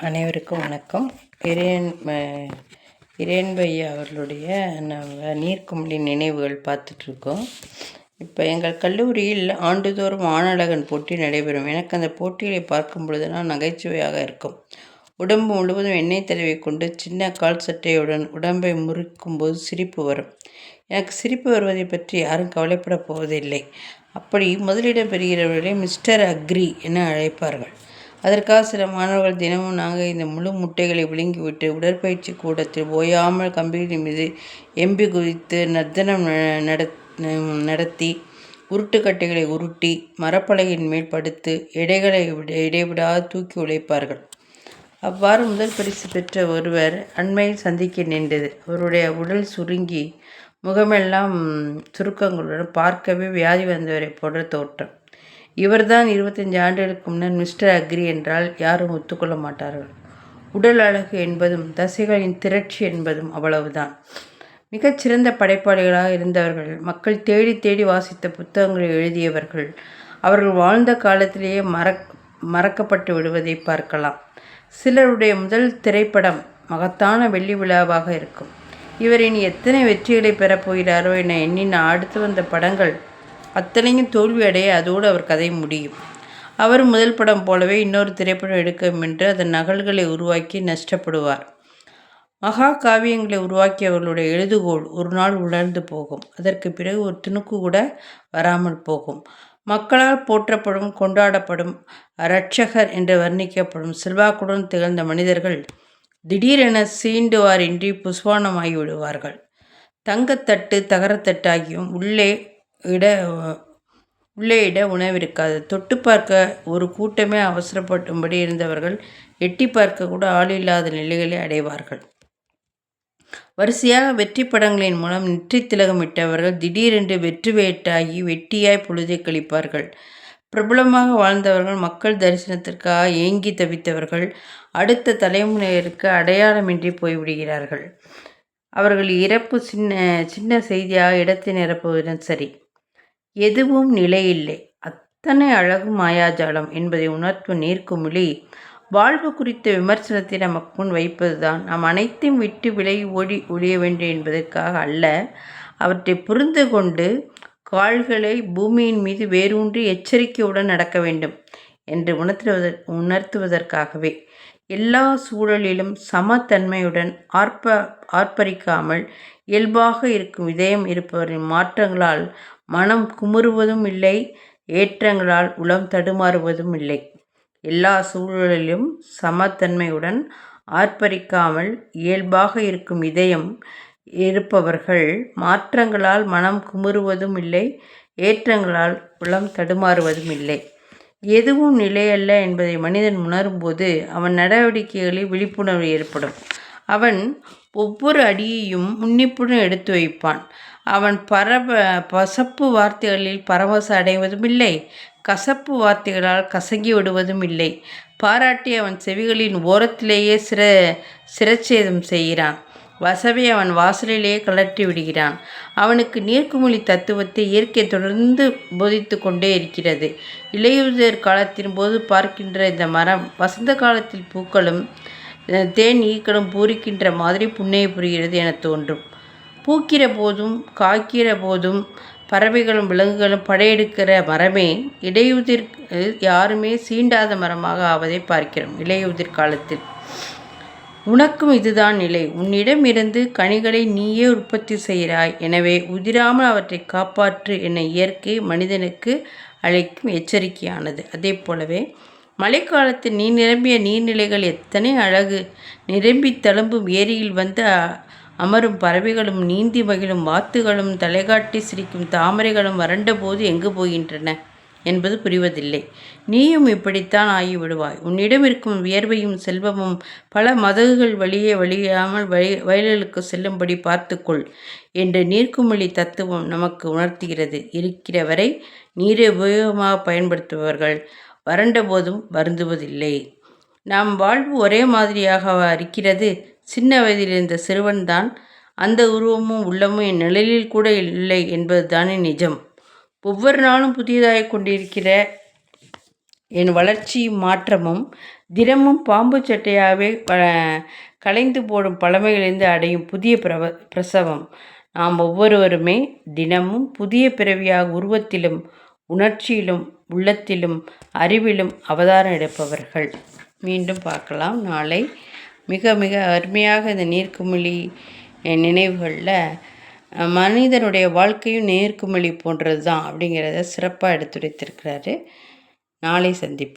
அனைவருக்கும் வணக்கம். இறையன் ம- இறையன்பையா அவர்களுடைய நம்ம நீர்க்குமிழி நினைவுகள் பார்த்துட்ருக்கோம். இப்போ எங்கள் கல்லூரியில் ஆண்டுதோறும் ஆணழகன் போட்டி நடைபெறும். எனக்கு அந்த போட்டிகளை பார்க்கும் பொழுதுனால் நகைச்சுவையாக இருக்கும். உடம்பு முழுவதும் எண்ணெய் தடவி கொண்டு சின்ன கால் சட்டையுடன் உடம்பை முறுக்கும்போது சிரிப்பு வரும். எனக்கு சிரிப்பு வருவதை பற்றி யாரும் கவலைப்பட போவதில்லை. அப்படி முதலிடம் பெறுகிறவர்களை மிஸ்டர் அக்ரி என அழைப்பார்கள். அதற்காக சில மாணவர்கள் தினமும் நாங்கள் இந்த முழு முட்டைகளை விழுங்கிவிட்டு உடற்பயிற்சி கூடத்தில் ஓயாமல் கம்பிகளின் மீது எம்பி குதித்து நர்த்தனம் ந- நடத் நடத்தி உருட்டுக்கட்டைகளை உருட்டி மரப்பலகையின் மேல் படுத்து எடைகளை விட- இடைவிடாது தூக்கி உழைப்பார்கள். அவ்வாறு முதல் பரிசு பெற்ற ஒருவர் அண்மையில் சந்திக்க நின்றது. அவருடைய உடல் சுருங்கி முகமெல்லாம் சுருக்கங்களுடன் பார்க்கவே வியாதி வந்தவரை போன்ற தோற்றம். இவர்தான் இருபத்தஞ்சு ஆண்டுகளுக்கு முன்னர் மிஸ்டர் அக்ரி என்றால் யாரும் ஒத்துக்கொள்ள மாட்டார்கள். உடல் அழகு என்பதும் தசைகளின் திரட்சி என்பதும் அவ்வளவுதான். மிகச்சிறந்த படைப்பாளிகளாக இருந்தவர்கள் மக்கள் தேடி தேடி வாசித்த புத்தகங்களை எழுதியவர்கள் அவர்கள் வாழ்ந்த காலத்திலேயே மறக் மறக்கப்பட்டு விடுவதை பார்க்கலாம். சிலருடைய முதல் திரைப்படம் மகத்தான வெள்ளி விழாவாக இருக்கும். இவர் இனி எத்தனை வெற்றிகளை பெறப் போகிறாரோ என எண்ணின அடுத்து வந்த படங்கள் அத்தனையும் தோல்வி அடைய அதோடு அவர் கதை முடியும். அவர் முதல் படம் போலவே இன்னொரு திரைப்படம் எடுக்கும் என்று அதன் நகல்களை உருவாக்கி நஷ்டப்படுவார். மகா காவியங்களை உருவாக்கியவர்களுடைய எழுதுகோள் ஒரு நாள் உலர்ந்து போகும். அதற்கு பிறகு ஒரு துணுக்கு கூட வராமல் போகும். மக்களால் போற்றப்படும் கொண்டாடப்படும் இரட்சகர் என்று வர்ணிக்கப்படும் செல்வாக்குடன் திகழ்ந்த மனிதர்கள் திடீரென சீண்டுவாரின்றி புஸ்வானமாகி விடுவார்கள். தங்கத்தட்டு தகரத்தட்டாகியும் உள்ளே இட உள்ளே இட உணவிருக்காது. தொட்டு பார்க்க ஒரு கூட்டமே அவசரப்பட்டும்படி இருந்தவர்கள் எட்டி பார்க்க கூட ஆள் இல்லாத நிலைகளை அடைவார்கள். வரிசையாக வெற்றி படங்களின் மூலம் நெற்றி திலகமிட்டவர்கள் திடீரென்று வெற்றி வேட்டாகி வெட்டியாய் பொழுதை கழிப்பார்கள். பிரபலமாக வாழ்ந்தவர்கள் மக்கள் தரிசனத்திற்காக ஏங்கி தவித்தவர்கள் அடுத்த தலைமுறையிற்கு அடையாளமின்றி போய்விடுகிறார்கள். அவர்கள் இறப்பு சின்ன சின்ன செய்தியாக இடத்தை நிரப்புவதும் சரி. எதுவும் நிலையில்லை. அத்தனை அழகு மாயாஜாலம் என்பதை உணர்த்தும் நீர்க்குமிழி வாழ்வு குறித்த விமர்சனத்தை நமக்கு முன் வைப்பதுதான். நாம் அனைத்தையும் விட்டு விலகி ஓடி ஒழிய வேண்டும் என்பதற்காக அல்ல அவற்றை புரிந்து கொண்டு கால்களை பூமியின் மீது வேரூன்றி எச்சரிக்கையுடன் நடக்க வேண்டும் என்று உணர்த்துவதற் உணர்த்துவதற்காகவே. எல்லா சூழலிலும் சமத்தன்மையுடன் ஆர்ப்ப ஆர்ப்பரிக்காமல் இயல்பாக இருக்கும் இதயம் இருப்பவரின் மாற்றங்களால் மனம் குமுறுவதும் இல்லை ஏற்றங்களால் உளம் தடுமாறுவதும் இல்லை. எல்லா சூழலிலும் சமத்தன்மையுடன் ஆர்ப்பரிக்காமல் இயல்பாக இருக்கும் இதயம் இருப்பவர்கள் மாற்றங்களால் மனம் குமுறுவதும் இல்லை ஏற்றங்களால் உளம் தடுமாறுவதும் இல்லை. எதுவும் நிலையல்ல என்பதை மனிதன் உணரும்போது அவன் நடவடிக்கைகளில் விழிப்புணர்வு ஏற்படும். அவன் ஒவ்வொரு அடியையும் உன்னிப்புடன் எடுத்து வைப்பான். அவன் பரப பசப்பு வார்த்தைகளில் பரவச அடைவதும் இல்லை கசப்பு வார்த்தைகளால் கசங்கி விடுவதும் இல்லை. பாராட்டி அவன் செவிகளின் ஓரத்திலேயே சிர சிரச்சேதம் செய்கிறான். வசவை அவன் வாசலிலேயே கலற்றி விடுகிறான். அவனுக்கு நீர்க்குமிழி தத்துவத்தை இயற்கை தொடர்ந்து போதித்து கொண்டே இருக்கிறது. இலையுதிர் காலத்தின் போது பார்க்கின்ற இந்த மரம் வசந்த காலத்தில் பூக்களும் தேன் ஈக்களும் பூரிக்கின்ற மாதிரி புன்னகை புரிகிறது என தோன்றும். பூக்கிற போதும் காய்க்கிற போதும் பறவைகளும் விலங்குகளும் படையெடுக்கிற மரமே இடையுதிர் யாருமே சீண்டாத மரமாக ஆவதை பார்க்கிறோம் இலையுதிர் காலத்தில். உனக்கும் இதுதான் நிலை. உன்னிடம் இருந்து கனிகளை நீயே உற்பத்தி செய்கிறாய். எனவே உதிராமல் அவற்றை காப்பாற்று என இயற்கை மனிதனுக்கு அழைக்கும் எச்சரிக்கையானது. அதே போலவே மழைக்காலத்தில் நீர் நிரம்பிய நீர்நிலைகள் எத்தனை அழகு. நிரம்பி தழும்பும் ஏரியில் வந்து அமரும் பறவைகளும் நீந்தி மகிழும் வாத்துகளும் தலைகாட்டி சிரிக்கும் தாமரைகளும் வறண்ட போது எங்கு போகின்றன என்பது புரிவதில்லை. நீயும் இப்படித்தான் ஆகிவிடுவாய். உன்னிடம் இருக்கும் வியர்வையும் செல்வமும் பல மதகுகள் வழியே வழியாமல் வழி வயல்களுக்கு செல்லும்படி பார்த்துக்கொள் என்று நீர்க்குமிழி தத்துவம் நமக்கு உணர்த்துகிறது. இருக்கிற வரை நீரை உபயோகமாக பயன்படுத்துபவர்கள். வறண்ட போதும் வருந்துவதில்லை. நாம் வாழ்வு ஒரே மாதிரியாக இருக்கிறது? சின்ன வயதில் இருந்த சிறுவன்தான் அந்த உருவமும் உள்ளமும் என் நிழலில் கூட இல்லை என்பது தானே நிஜம். ஒவ்வொரு நாளும் புதியதாக கொண்டிருக்கிற என் வளர்ச்சியும் மாற்றமும் தினமும் பாம்பு சட்டையாகவே கலைந்து போடும் பழமைகளிலிருந்து அடையும் புதிய பிரவ பிரசவம். நாம் ஒவ்வொருவருமே தினமும் புதிய பிறவியாக உருவத்திலும் உணர்ச்சியிலும் உள்ளத்திலும் அறிவிலும் அவதாரம் எடுப்பவர்கள். மீண்டும் பார்க்கலாம். நாளை மிக மிக அருமையாக இந்த நீர்க்குமிழி நினைவுகளில் மனிதனுடைய வாழ்க்கையும் நேர்க்குமிழி போன்றது தான் அப்படிங்கிறத சிறப்பாக எடுத்துரைத்திருக்கிறாரு. நாளை சந்திப்போம்.